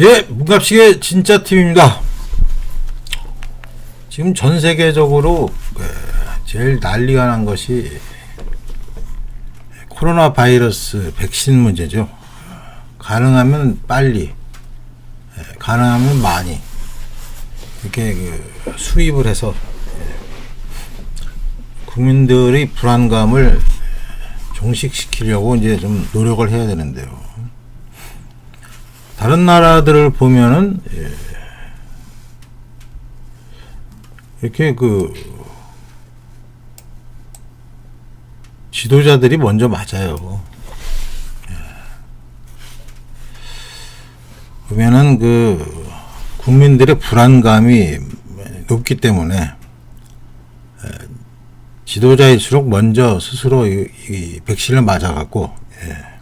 예, 문갑식의 진짜 팀입니다. 지금 전 세계적으로 에, 제일 난리가 난 것이 코로나 바이러스 백신 문제죠. 가능하면 빨리, 에, 가능하면 많이 이렇게 그 수입을 해서 예, 국민들의 불안감을 종식시키려고 이제 좀 노력을 해야 되는데요. 다른 나라들을 보면은 예, 이렇게 그 지도자들이 먼저 맞아요. 예. 보면은 그 국민들의 불안감이 높기 때문에 예, 지도자일수록 먼저 스스로 이, 이 백신을 맞아갖고 예.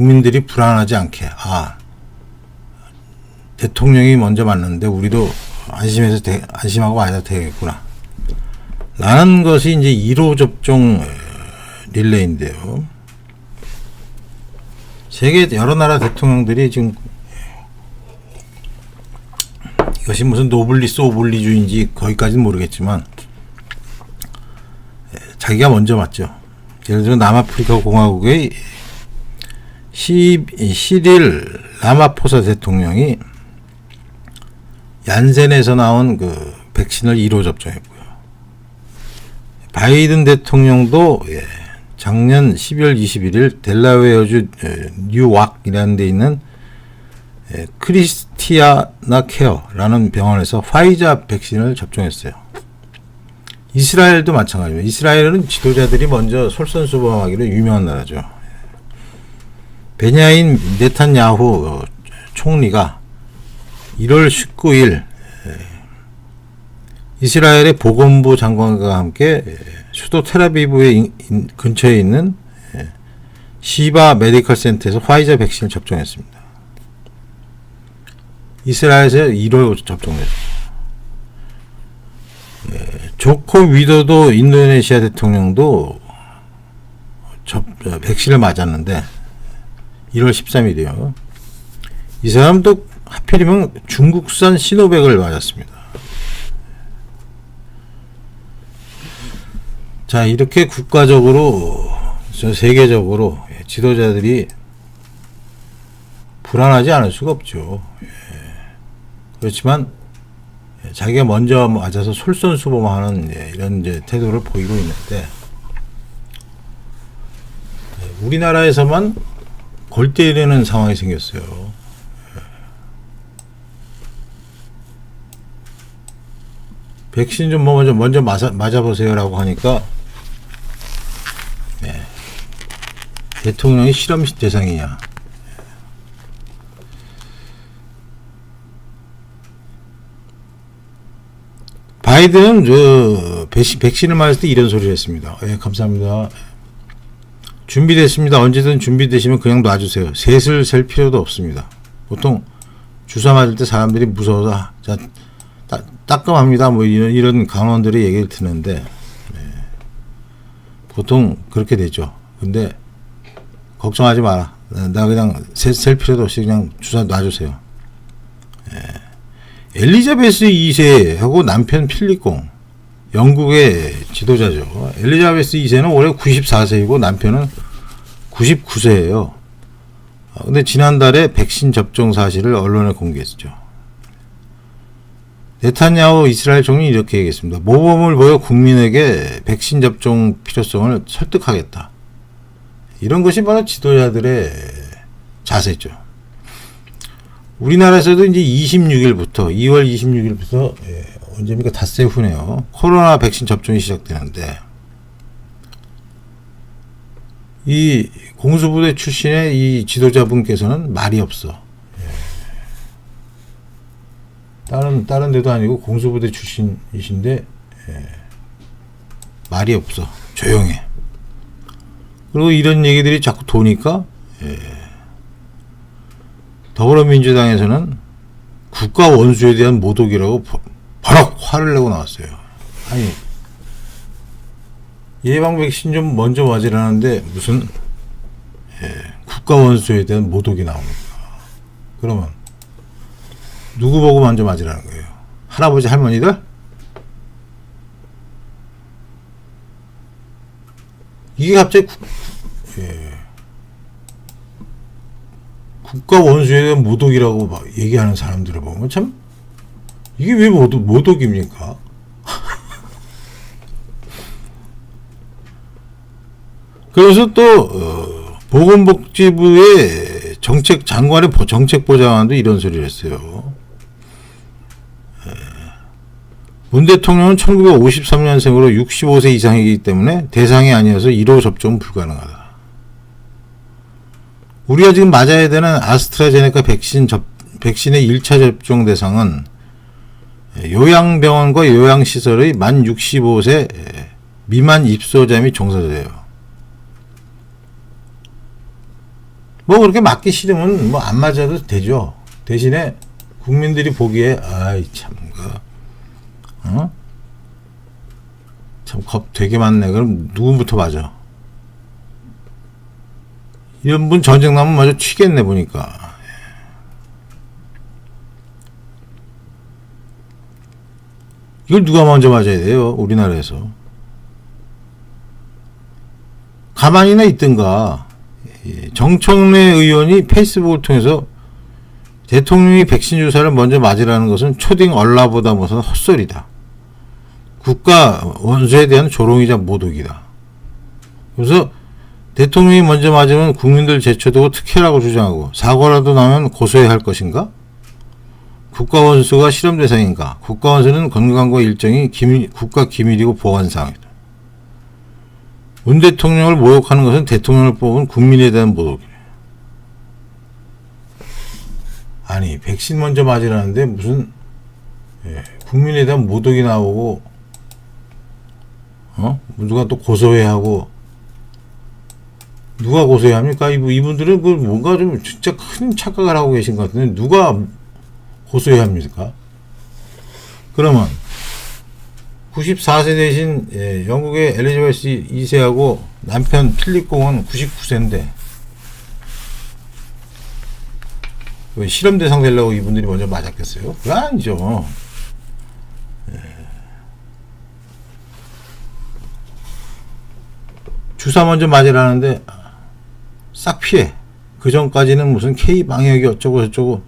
국민들이 불안하지 않게. 아 대통령이 먼저 맞는데 우리도 안심해서 되- 안심하고 맞아도 되겠구나. 라는 것이 이제 1호 접종 에, 릴레이인데요. 세계 여러 나라 대통령들이 지금 이것이 무슨 노블리스 오블리주의인지 거기까지는 모르겠지만 에, 자기가 먼저 맞죠. 예를 들어 남아프리카 공화국의 시, 시릴 라마포사 대통령이 얀센에서 나온 그 백신을 1호 접종했고요. 바이든 대통령도 예, 작년 12월 21일 델라웨어주 에, 뉴왁이라는 데 있는 에, 크리스티아나 케어라는 병원에서 화이자 백신을 접종했어요. 이스라엘도 마찬가지입니다. 이스라엘은 지도자들이 먼저 솔선수범하기로 유명한 나라죠. 베냐인 네탄야후 어, 총리가 1월 19일 이스라엘의 보건부 장관과 함께 에, 수도 테라비브의 근처에 있는 에, 시바 메디컬 센터에서 화이자 백신을 접종했습니다. 이스라엘에서 1호 접종됐습니다. 에, 조코 위도도 인도네시아 대통령도 접, 어, 백신을 맞았는데 1월 13일이요. 이 사람도 하필이면 중국산 시노백을 맞았습니다. 자, 이렇게 국가적으로, 저 세계적으로 지도자들이 불안하지 않을 수가 없죠. 예. 그렇지만 자기가 먼저 맞아서 솔선수범하는 예, 이런 이제 태도를 보이고 있는데 예, 우리나라에서만 골 때리는 상황이 생겼어요. 백신 좀 먼저 먼저 맞아, 맞아보세요라고 하니까 네. 대통령이 실험 대상이냐? 바이든은 저 백신, 백신을 맞을 때 이런 소리를 했습니다. 예, 감사합니다. 준비됐습니다. 언제든 준비되시면 그냥 놔주세요. 셋을 셀 필요도 없습니다. 보통 주사 맞을 때 사람들이 무서워서 자 따, 따끔합니다. 뭐 이런 이런 강원들의 얘기를 듣는데 네. 보통 그렇게 되죠. 근데 걱정하지 마라. 나 그냥 셀, 셀 필요도 없이 그냥 주사 놔주세요. 예. 엘리자베스 2세하고 남편 필리공 영국의 지도자죠. 엘리자베스 2세는 올해 94세이고 남편은 99세예요. 근데 지난달에 백신 접종 사실을 언론에 공개했죠. 네타냐후 이스라엘 총리 이렇게 얘기했습니다. 모범을 보여 국민에게 백신 접종 필요성을 설득하겠다. 이런 것이 바로 지도자들의 자세죠. 우리나라에서도 이제 26일부터 2월 26일부터 예, 언제입니까? 닷새 후네요. 코로나 백신 접종이 시작되는데 이 공수부대 출신의 이 지도자분께서는 말이 없어. 예. 다른 다른 데도 아니고 공수부대 출신이신데 예. 말이 없어. 조용해. 그리고 이런 얘기들이 자꾸 도니까 예. 더불어민주당에서는 국가 원수에 대한 모독이라고 버- 버럭 화를 내고 나왔어요. 아니 예방 백신 좀 먼저 맞으라는데 무슨 예, 국- 국가 원수에 대한 모독이 나옵니다. 그러면 누구 보고 먼저 맞으라는 거예요? 할아버지 할머니들? 이게 갑자기 국, 예. 국가 원수에 대한 모독이라고 막 얘기하는 사람들을 보면 참 이게 왜 모독, 모독입니까? 그래서 또 어, 보건복지부의 정책 장관의 보- 정책보좌관도 이런 소리를 했어요. 에, 문 대통령은 1953년생으로 65세 이상이기 때문에 대상이 아니어서 1호 접종은 불가능하다. 우리가 지금 맞아야 되는 아스트라제네카 백신 접, 백신의 1차 접종 대상은 요양병원과 요양시설의 만 65세 미만 입소자 및 종사자예요. 뭐 그렇게 맞기 싫으면 뭐 안 맞아도 되죠. 대신에 국민들이 보기에 아이 참그 어? 참 겁 되게 많네. 그럼 누구부터 맞아? 이런 분 전쟁 나면 마저 튀겠네 보니까. 이걸 누가 먼저 맞아야 돼요? 우리나라에서. 가만히나 있든가. 예, 정청래 의원이 페이스북을 통해서 대통령이 백신 주사를 먼저 맞으라는 것은 초딩 얼라보다 무슨 헛소리다. 국가 원수에 대한 조롱이자 모독이다. 그래서 대통령이 먼저 맞으면 국민들 제쳐두고 특혜라고 주장하고 사고라도 나면 고소해야 할 것인가? 국가 원수가 실험 대상인가? 국가 원수는 건강과 일정이 기밀, 국가 기밀이고 보안 사항이다. 문 대통령을 모욕하는 것은 대통령을 뽑은 국민에 대한 모독이에요. 아니 백신 먼저 맞으라는데 무슨 예, 국민에 대한 모독이 나오고 어 누가 또 고소해야 하고 누가 고소해야 합니까? 이분 이분들은 그 뭔가 좀 진짜 큰 착각을 하고 계신 것 같은데 누가 고소해야 합니까? 그러면 94세 대신 예, 영국의 엘리자베스 2세하고 남편 필립 공은 99세인데 왜 실험 대상 되려고 이분들이 먼저 맞았겠어요? 그거 아니죠. 예. 주사 먼저 맞으라는데 싹 피해. 그 전까지는 무슨 K 방역이 어쩌고 저쩌고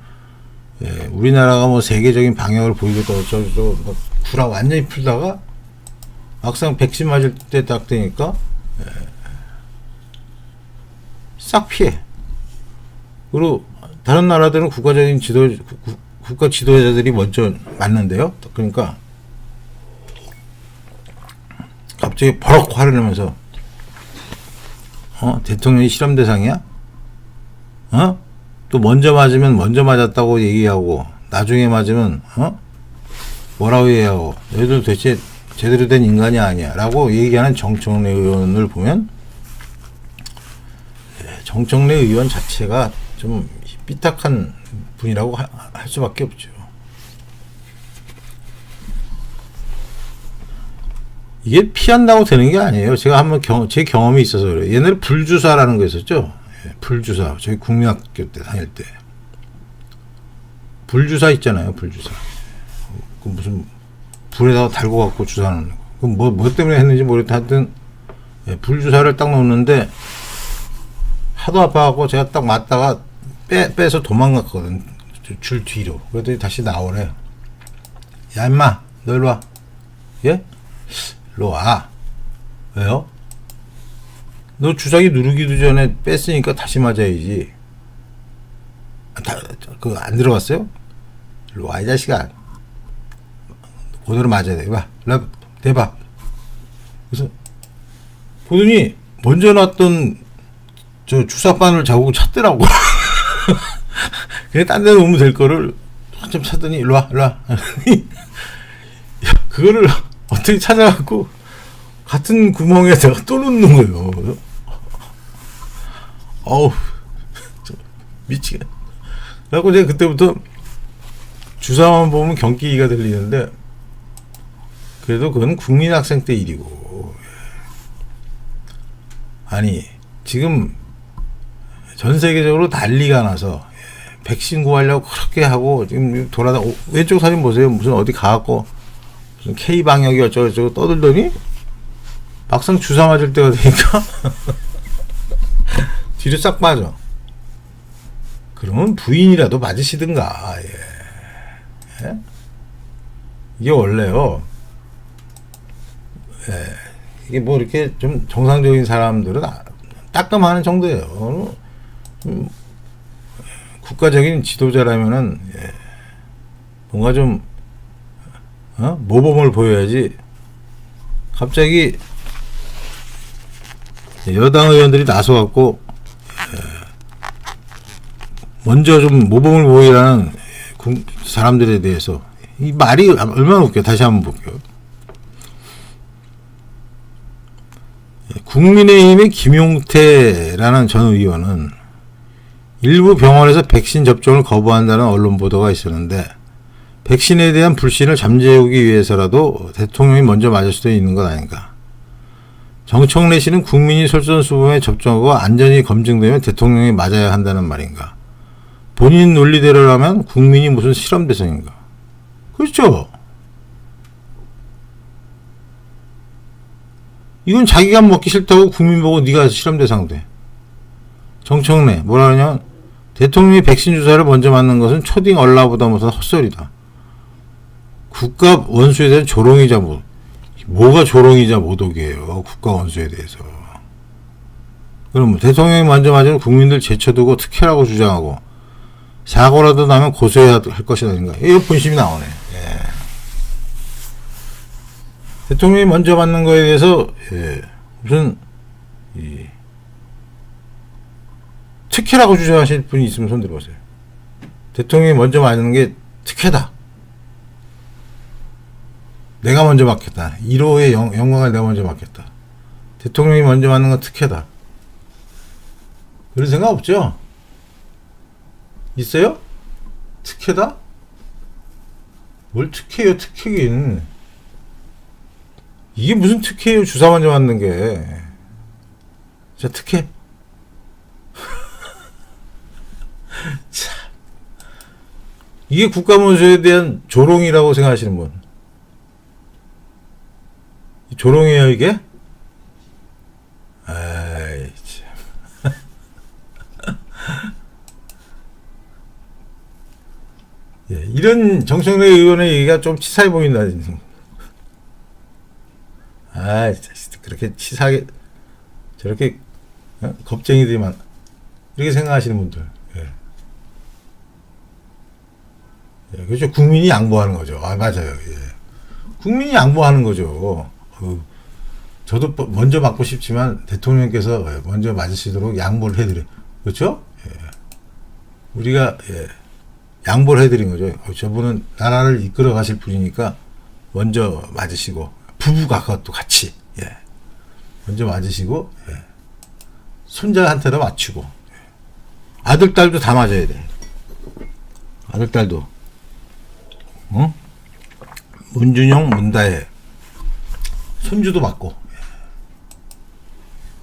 예, 우리나라가 뭐 세계적인 방역을 보이겠다 어쩌고 저쩌고 뭐 구라 완전히 풀다가 막상 백신 맞을 때 딱 되니까 예, 싹 피해. 그리고 다른 나라들은 국가적인 지도 국- 국가 지도자들이 먼저 맞는데요. 그러니까 갑자기 버럭 화를 내면서 어 대통령이 실험 대상이야? 어? 또 먼저 맞으면 먼저 맞았다고 얘기하고 나중에 맞으면 어? 뭐라고 얘기하고 너희들 대체 제대로 된 인간이 아니야 라고 얘기하는 정청래 의원을 보면 예, 정청래 의원 자체가 좀 삐딱한 분이라고 하- 할 수밖에 없죠. 이게 피한다고 되는 게 아니에요. 제가 한번 경, 제 경험이 있어서 그래요. 옛날에 불주사라는 거 있었죠. 예, 불주사. 저희 국민학교 때 다닐 때. 불주사 있잖아요. 불주사. 그 무슨 불에다가 달고 갖고 주사하는 거. 그 뭐, 뭐 때문에 했는지 모르겠다. 하여튼, 예, 불 주사를 딱 놓는데 하도 아파갖고 제가 딱 맞다가 빼, 빼서 도망갔거든. 줄- 줄 뒤로. 그랬더니 다시 나오래. 야, 임마. 너 일로 와. 예? 일로 와. 왜요? 너 주사기 누르기도 전에 뺐으니까 다시 맞아야지. 아, 다, 그, 안 들어갔어요? 일로 와, 이 자식아. 그대로 맞아야 돼. 봐. 와. 대봐. 그래서, 보더니, 먼저 놨던 저 주사바늘 자국을 찾더라고. 그냥 딴데 놓으면 될 거를 한참 찾더니, 일로 와, 일로 와. 야, 그거를 어떻게 찾아갖고, 같은 구멍에다가 또 넣는 거예요. 어우, 저 미치겠. 그래갖고 제가 그때부터 주사만 보면 경기가 들리는데, 그래도 그건 국민학생 때 일이고. 아니, 지금 전 세계적으로 난리가 나서 예, 백신 구하려고 그렇게 하고 지금 돌아다 오- 왼쪽 사진 보세요. 무슨 어디 가갖고 무슨 K 방역이 어쩌고 저쩌고 떠들더니 막상 주사 맞을 때가 되니까 뒤로 싹 빠져. 그러면 부인이라도 맞으시든가. 예. 예? 이게 원래요. 예. 이게 뭐 이렇게 좀 정상적인 사람들은 아- 따끔하는 정도예요. 음, 국가적인 지도자라면은 예. 뭔가 좀 어? 모범을 보여야지. 갑자기 여당 의원들이 나서갖고 예. 먼저 좀 모범을 보이라는 국- 사람들에 대해서 이 말이 얼마나 웃겨 다시 한번 볼게요. 국민의힘의 김용태라는 전 의원은 일부 병원에서 백신 접종을 거부한다는 언론 보도가 있었는데 백신에 대한 불신을 잠재우기 위해서라도 대통령이 먼저 맞을 수도 있는 것 아닌가. 정청래 씨는 국민이 솔선수범에 접종하고 안전이 검증되면 대통령이 맞아야 한다는 말인가. 본인 논리대로라면 국민이 무슨 실험 대상인가. 그렇죠. 이건 자기가 먹기 싫다고 국민 보고 네가 실험 대상 돼. 정청래 뭐라 그러냐? 대통령이 백신 주사를 먼저 맞는 것은 초딩 얼라보다 못한 헛소리다. 국가 원수에 대한 조롱이자 뭐 뭐가 조롱이자 모독이에요. 국가 원수에 대해서. 그럼 뭐 대통령이 먼저 맞으면 국민들 제쳐두고 특혜라고 주장하고 사고라도 나면 고소해야 할 것이다. 아닌가. 이 본심이 나오네. 예. 대통령이 먼저 맞는 거에 대해서 예, 무슨 이 특혜라고 주장하실 분이 있으면 손 들어보세요. 대통령이 먼저 맞는 게 특혜다. 내가 먼저 맞겠다. 1호의 영, 영광을 내가 먼저 맞겠다. 대통령이 먼저 맞는 건 특혜다. 그런 생각 없죠? 있어요? 특혜다? 뭘 특혜요, 특혜긴. 이게 무슨 특혜예요, 주사 먼저 맞는 게. 진짜 특혜? 참. 이게 국가문수에 대한 조롱이라고 생각하시는 분. 조롱이에요, 이게? 아이, 참. 예, 이런 정청래 의원의 얘기가 좀 치사해 보인다. 아, 그렇게 치사하게 저렇게 어? 겁쟁이들만 이렇게 생각하시는 분들. 예. 예, 그렇죠. 국민이 양보하는 거죠. 아, 맞아요. 예. 국민이 양보하는 거죠. 그, 저도 뭐- 먼저 맞고 싶지만 대통령께서 먼저 맞으시도록 양보를 해드려. 그렇죠? 예. 우리가 예, 양보를 해드린 거죠. 어, 저분은 나라를 이끌어 가실 분이니까 먼저 맞으시고 부부가 그것도 같이 예. 먼저 맞으시고 예. 손자한테도 맞추고 예. 아들 딸도 다 맞아야 돼. 아들 딸도 응? 문준영 문다혜 손주도 맞고 예.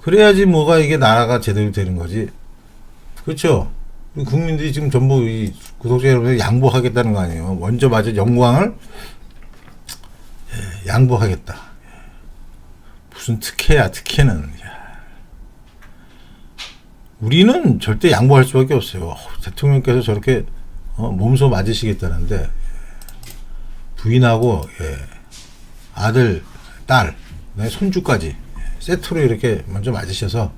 그래야지 뭐가 이게 나라가 제대로 되는 거지. 그렇죠? 이 국민들이 지금 전부 이 구독자 여러분들 양보하겠다는 거 아니에요. 먼저 맞은 영광을 예, 양보하겠다. 예. 무슨 특혜야, 특혜는. 야. 우리는 절대 양보할 수밖에 없어요. 어, 대통령께서 저렇게 어, 몸소 맞으시겠다는데 부인하고 예, 아들, 딸, 그다음에 손주까지 세트로 이렇게 먼저 맞으셔서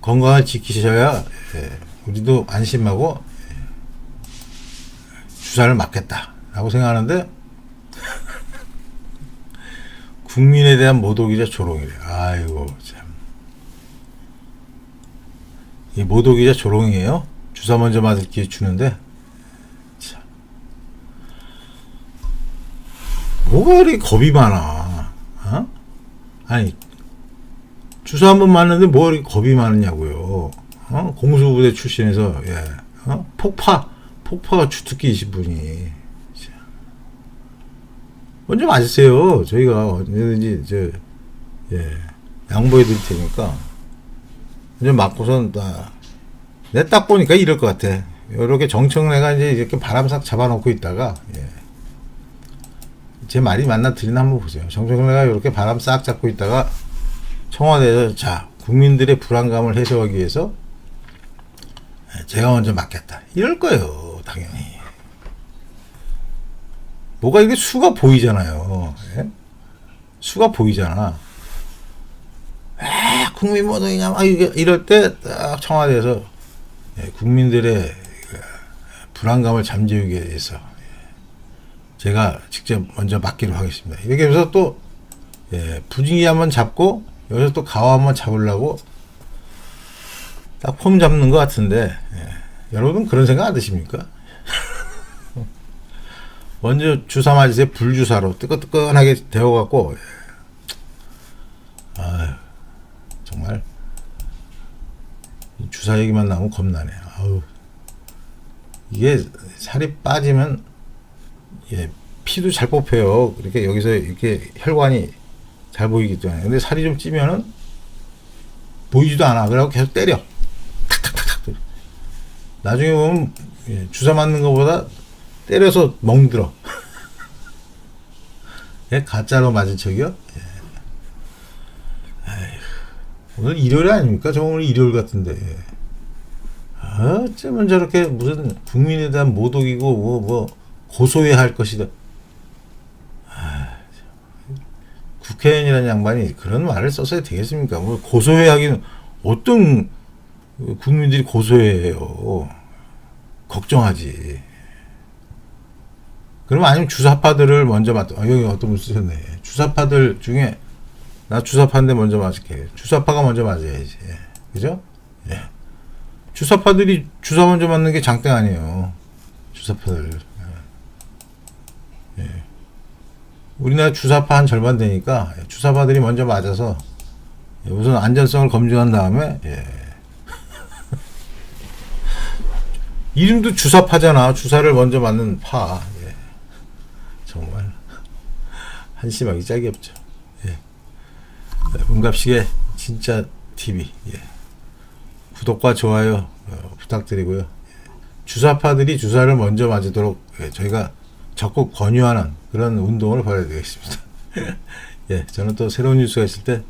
건강을 지키셔야 예, 우리도 안심하고 예, 주사를 맞겠다라고 생각하는데 국민에 대한 모독이자 조롱이래. 아이고 참. 이 모독이자 조롱이에요. 주사 먼저 맞을 기회 주는데 참. 뭐가 이렇게 겁이 많아? 어? 아니 주사 한 번 맞는데 뭐 이렇게 겁이 많으냐고요. 어? 공수부대 출신에서 예. 어? 폭파 폭파가 주특기이신 분이 참. 먼저 맞으세요. 저희가 언제든지 저 예. 양보해 드릴 테니까 먼저 맞고선 다내딱 보니까 이럴 것 같아. 이렇게 정청래가 이제 이렇게 바람싹 잡아놓고 있다가 예. 제 말이 맞나 틀리나 한번 보세요. 정청래가 이렇게 바람 싹 잡고 있다가 청와대에서 자 국민들의 불안감을 해소하기 위해서 예, 제가 먼저 맡겠다. 이럴 거예요, 당연히. 뭐가 이게 수가 보이잖아요. 예? 수가 보이잖아. 아, 국민 모독이냐, 막 이럴 때 딱 청와대에서 예, 국민들의 그 불안감을 잠재우기 위해서 예, 제가 직접 먼저 맡기로 하겠습니다. 이렇게 해서 또 예, 분위기 한번 잡고 여기서 또 가와 한번 잡으려고 딱 폼 잡는 것 같은데 예, 여러분 그런 생각 안 드십니까? 먼저 주사 맞으세요 불주사로 뜨끈뜨끈하게 데워갖고 예. 아유 정말 이 주사 얘기만 나오면 겁나네. 아우 이게 살이 빠지면 예 피도 잘 뽑혀요. 이렇게 여기서 이렇게 혈관이 잘 보이기 때문에. 근데 살이 좀 찌면은 보이지도 않아. 그래갖고 계속 때려. 탁탁탁탁. 나중에 보면 예, 주사 맞는 것보다 때려서 멍들어. 예, 가짜로 맞은 척이요? 오늘 일요일 아닙니까? 저 오늘 일요일 같은데. 아, 어쩌면 저렇게 무슨 국민에 대한 모독이고 뭐, 뭐, 고소해야 할 것이다. 아, 참. 국회의원이라는 양반이 그런 말을 써서야 되겠습니까? 뭐, 고소해 하기는 어떤 국민들이 고소해요. 걱정하지. 그럼 아니면 주사파들을 먼저 맞, 아, 여기 어떤 분 쓰셨네. 주사파들 중에 나 주사파인데 먼저 맞을게. 주사파가 먼저 맞아야지. 예. 그죠? 예. 주사파들이 주사 먼저 맞는 게 장땡 아니에요. 주사파들. 예. 예. 우리나라 주사파 한 절반 되니까 주사파들이 먼저 맞아서 예, 우선 안전성을 검증한 다음에 예. 이름도 주사파잖아. 주사를 먼저 맞는 파. 예. 정말 한심하기 짝이 없죠. 문갑식의 진짜 TV 예. 구독과 좋아요 어, 부탁드리고요. 예. 주사파들이 주사를 먼저 맞도록 예, 저희가 적극 권유하는 그런 운동을 벌여야 되겠습니다. 예, 저는 또 새로운 뉴스가 있을 때